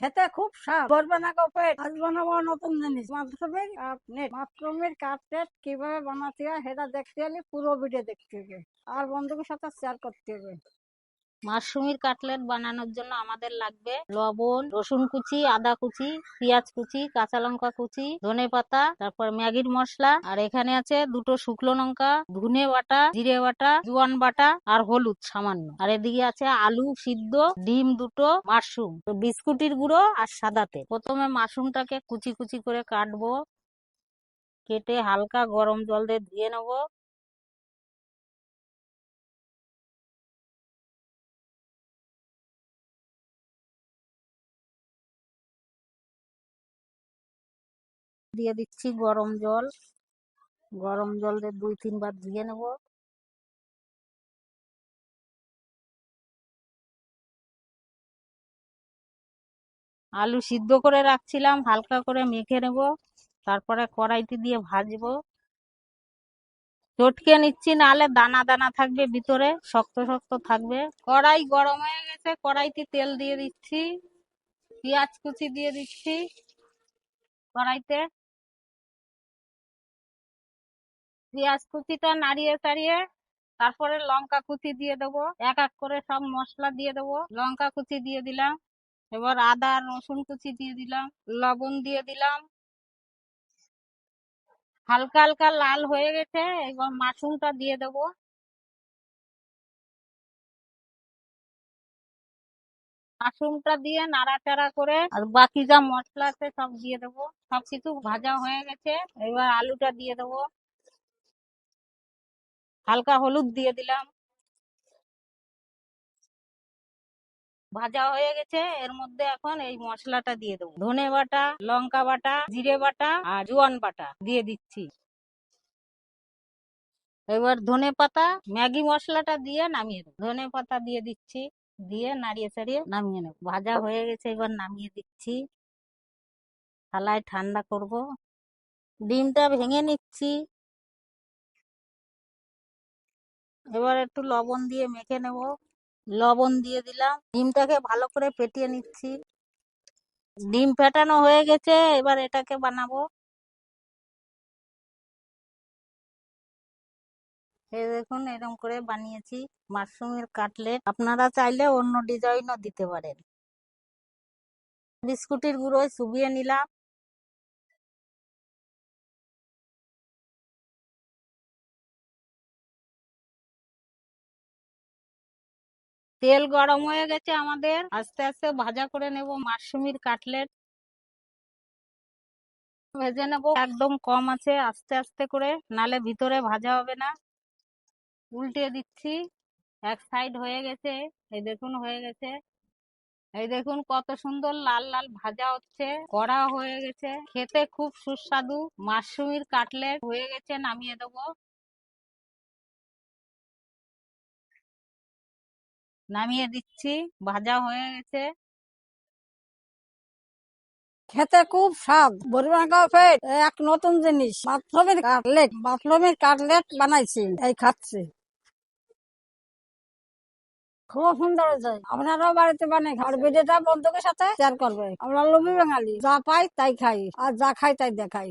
খেতে খুব স্বাদ। করবে না পেট, আজ বানাবো নতুন জিনিস। মাশরুমের কাটলেট মাশরুমের কাটলেট কীভাবে বানাতে হয় সেটা দেখতে হলে পুরো ভিডিও দেখতে হবে। আর বন্ধুদের সাথে শেয়ার করতে হবে। মাশরুমের কাটলেট বানানোর জন্য আমাদের লাগবে লবণ, রসুন কুচি, আদা কুচি, পেঁয়াজ কুচি, কাঁচা লঙ্কা কুচি, ধনে পাতা, তারপর ম্যাগির মশলা, আর এখানে আছে দুটো শুকনো লঙ্কা, ধুনে বাটা, জিরে বাটা, জোয়ান বাটা আর হলুদ সামান্য। আর এদিকে আছে আলু সিদ্ধ, ডিম দুটো, মাশরুম। তো বিস্কুটের গুঁড়ো আর সাদাতে প্রথমে মাশরুমটাকে কুচি কুচি করে কাটবো, কেটে হালকা গরম জল দিয়ে ধুয়ে নেব। দিয়ে দিচ্ছি গরম জল। গরম জল দিয়ে দুই, তিনবার ধুয়ে নেব। আলু সিদ্ধ করে রাখছিলাম, হালকা করে মেখে নেব। তারপরে কড়াইতে দিয়ে ভাজবো। চটকে নিচ্ছি, নাহলে দানা দানা থাকবে ভিতরে, শক্ত শক্ত থাকবে। কড়াই গরম হয়ে গেছে, কড়াইতে তেল দিয়ে দিচ্ছি, পেঁয়াজ কুচি দিয়ে দিচ্ছি কড়াইতে। পেঁয়াজ কুচিটা নাড়িয়ে চাড়িয়ে তারপরে লঙ্কা কুচি দিয়ে দেবো। এক এক করে সব মশলা দিয়ে দেবো। লঙ্কা কুচি দিয়ে দিলাম। এবার আদা, রসুন কুচি দিয়ে দিলাম। লবণ দিয়ে দিলাম। হালকা হালকা লাল হয়ে গেছে। এবার মাশরুমটা দিয়ে দেবো। মাশরুমটা দিয়ে নাড়াচাড়া করে আর বাকি যা মশলা আছে সব দিয়ে দেবো। সব কিছু ভাজা হয়ে গেছে। এবার আলুটা দিয়ে দেবো। হালকা হলুদ দিয়ে দিলাম। ভাজা হয়ে গেছে। এর মধ্যে এখন এই মশলাটা দিয়ে দেবো। ধনে বাটা, লঙ্কা বাটা, জিরে বাটা আর জোয়ান বাটা দিয়ে দিচ্ছি। এবার ধনে পাতা, ম্যাগি মশলাটা দিয়ে নামিয়ে দেবো। ধনে পাতা দিয়ে দিচ্ছি, দিয়ে নাড়িয়ে চাড়িয়ে নামিয়ে নেব। ভাজা হয়ে গেছে, এবার নামিয়ে দিচ্ছি। থালায় ঠান্ডা করব। ডিমটা ভেঙে নিচ্ছি। এবার একটু লবণ দিয়ে মেখে নেব। লবণ দিয়ে দিলাম। ডিমটাকে ভালো করে ফেটিয়ে নিচ্ছি। ডিম ফেটানো হয়ে গেছে, এবার এটাকে বানাবো। দেখুন এরকম করে বানিয়েছি। মাশরুমের কাটলেট। আপনারা চাইলে অন্য ডিজাইনও দিতে পারেন। বিস্কুটের গুঁড়োয় চুবিয়ে নিলাম। তেল গরম হয়ে গেছে আমাদের। আস্তে আস্তে ভাজা করে নেব মাশরুমের কাটলেট। ভেজে নেব, একদম কম আছে, আস্তে আস্তে করে, নালে ভিতরে ভাজা হবে না। উল্টে দিচ্ছি, এক সাইড হয়ে গেছে, এই দেখুন হয়ে গেছে। এই দেখুন কত সুন্দর লাল লাল ভাজা হচ্ছে, কড়া হয়ে গেছে। খেতে খুব সুস্বাদু, মাশরুমের কাটলেট হয়ে গেছে, নামিয়ে দেবো। নামিয়ে দিচ্ছি, ভাজা হয়ে গেছে। খেতে খুব স্বাদ। এক নতুন জিনিস। মাশরুমের কাটলেট, বাথরুমের কাটলেট বানাইছি, এই খাচ্ছি। খুব সুন্দর হয়েছে। আপনারাও বাড়িতে বানাই। আর ভিডিওটা বন্ধুদের সাথে শেয়ার করবে। আমরা লোভী বাঙালি। যা পাই তাই খাই, আর যা খাই তাই দেখাই।